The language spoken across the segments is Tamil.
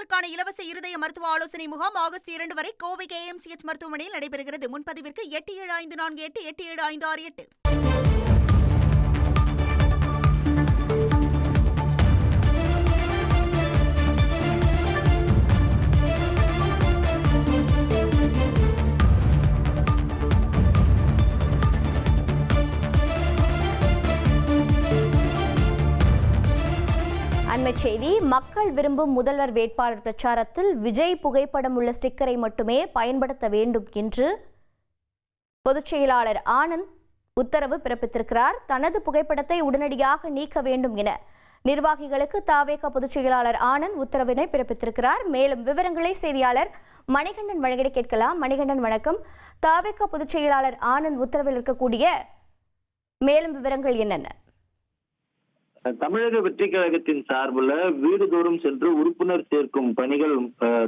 நோயாளிகளுக்கான இலவச இருதய மருத்துவ ஆலோசனை முகாம் ஆகஸ்ட் இரண்டு வரை கோவை கேஎம்சிஎச் மருத்துவமனையில் நடைபெறுகிறது. முன்பதிவிற்கு எட்டு ஏழு ஐந்து நான்கு எட்டு எட்டு ஏழு ஐந்து ஆறு எட்டு. அண்மைச் செய்தி மக்கள் விரும்பும் முதல்வர் வேட்பாளர் பிரச்சாரத்தில் விஜய் புகைப்படம் உள்ள ஸ்டிக்கரை மட்டுமே பயன்படுத்த வேண்டும் என்று பொதுச் செயலாளர் ஆனந்த் உத்தரவு பிறப்பித்திருக்கிறார். தனது புகைப்படத்தை உடனடியாக நீக்க வேண்டும் என நிர்வாகிகளுக்கு தாவேக பொதுச் செயலாளர் ஆனந்த் உத்தரவினை பிறப்பித்திருக்கிறார். மேலும் விவரங்களை செய்தியாளர் மணிகண்டன் வழங்கிட கேட்கலாம். மணிகண்டன் வணக்கம். தாவேக பொதுச் செயலாளர் ஆனந்த் உத்தரவில் இருக்கக்கூடிய மேலும் விவரங்கள் என்னென்ன? தமிழக வெற்றி கழகத்தின் சார்பில் வீடுதோறும் சென்று உறுப்பினர் சேர்க்கும் பணிகள்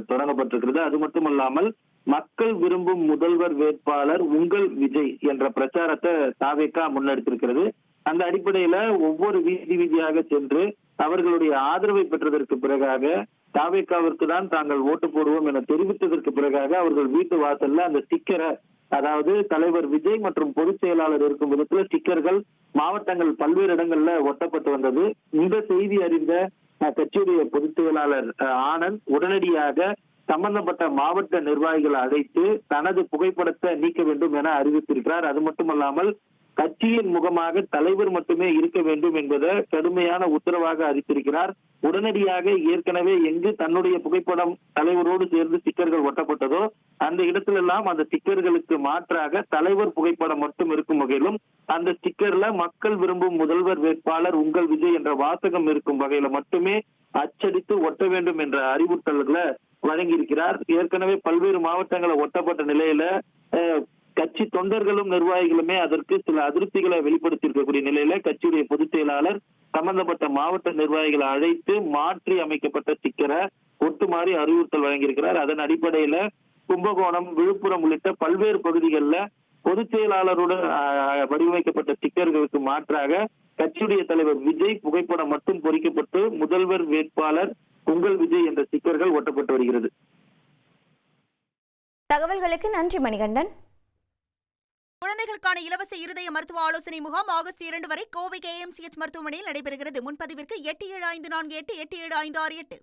தொடங்கப்பட்டிருக்கிறது. அது மட்டுமல்லாமல் மக்கள் விரும்பும் முதல்வர் வேட்பாளர் உங்கள் விஜய் என்ற பிரச்சாரத்தை தாவேக்கா முன்னெடுத்திருக்கிறது. அந்த அடிப்படையில ஒவ்வொரு வீதி வீதியாக சென்று அவர்களுடைய ஆதரவை பெற்றதற்கு பிறகாக தாவேக்காவிற்கு தான் தாங்கள் ஓட்டு போடுவோம் என தெரிவித்ததற்கு பிறகாக அவர்கள் வீட்டு வாசல்ல அந்த ஸ்டிக்கரை அதாவது தலைவர் விஜய் மற்றும் பொதுச் செயலாளர் இருக்கும் விதத்துல ஸ்டிக்கர்கள் மாவட்டங்கள் பல்வேறு இடங்கள்ல ஒட்டப்பட்டு வந்தது. இந்த செய்தி அறிந்த கட்சியுடைய பொதுச் செயலாளர் ஆனந்த் உடனடியாக சம்பந்தப்பட்ட மாவட்ட நிர்வாகிகளை அழைத்து தனது புகைப்படத்தை நீக்க வேண்டும் என அறிவித்திருக்கிறார். அது மட்டுமல்லாமல் கட்சியின் முகமாக தலைவர் மட்டுமே இருக்க வேண்டும் என்பதை கடுமையான உத்தரவாக அறிவித்திருக்கிறார். உடனடியாக ஏற்கனவே எங்கு தன்னுடைய புகைப்படம் தலைவரோடு சேர்ந்து ஸ்டிக்கர்கள் ஒட்டப்பட்டதோ அந்த இடத்திலெல்லாம் அந்த ஸ்டிக்கர்களுக்கு மாற்றாக தலைவர் புகைப்படம் மட்டும் இருக்கும் வகையிலும் அந்த ஸ்டிக்கர்ல மக்கள் விரும்பும் முதல்வர் வேட்பாளர் உங்கள் விஜய் என்ற வாசகம் இருக்கும் வகையில மட்டுமே அச்சடித்து ஒட்ட வேண்டும் என்ற அறிவுறுத்தல்களை வழங்கியிருக்கிறார். ஏற்கனவே பல்வேறு மாவட்டங்களை ஒட்டப்பட்ட நிலையில அஹ், கட்சி தொண்டர்களும் நிர்வாகிகளுமே அதற்கு சில அதிருப்திகளை வெளிப்படுத்தியிருக்கக்கூடிய நிலையில கட்சியுடைய பொதுச் செயலாளர் சம்பந்தப்பட்ட மாவட்ட நிர்வாகிகளை அழைத்து மாற்றி அமைக்கப்பட்ட ஸ்டிக்கரை ஒட்டுமாறி அறிவுறுத்தல் வழங்கியிருக்கிறார். அதன் அடிப்படையில கும்பகோணம் விழுப்புரம் உள்ளிட்ட பல்வேறு பகுதிகளில் பொதுச் செயலாளருடன் வடிவமைக்கப்பட்ட ஸ்டிக்கர்களுக்கு மாற்றாக கட்சியுடைய தலைவர் விஜய் புகைப்படம் மட்டும் பொறிக்கப்பட்டு முதல்வர் வேட்பாளர் உங்கள் விஜய் என்ற ஸ்டிக்கர்கள் ஒட்டப்பட்டு வருகிறது. தகவல்களுக்கு நன்றி மணிகண்டன். குழந்தைகளுக்கான இலவச இருதய மருத்துவ ஆலோசனை முகாம் ஆகஸ்ட் இரண்டு வரை கோவை கேஎம்சிஎச் மருத்துவமனையில் நடைபெறுகிறது. முன்பதிவிற்கு எட்டு ஏழு ஐந்து நான்கு எட்டு எட்டு ஏழு ஐந்து ஆறு எட்டு.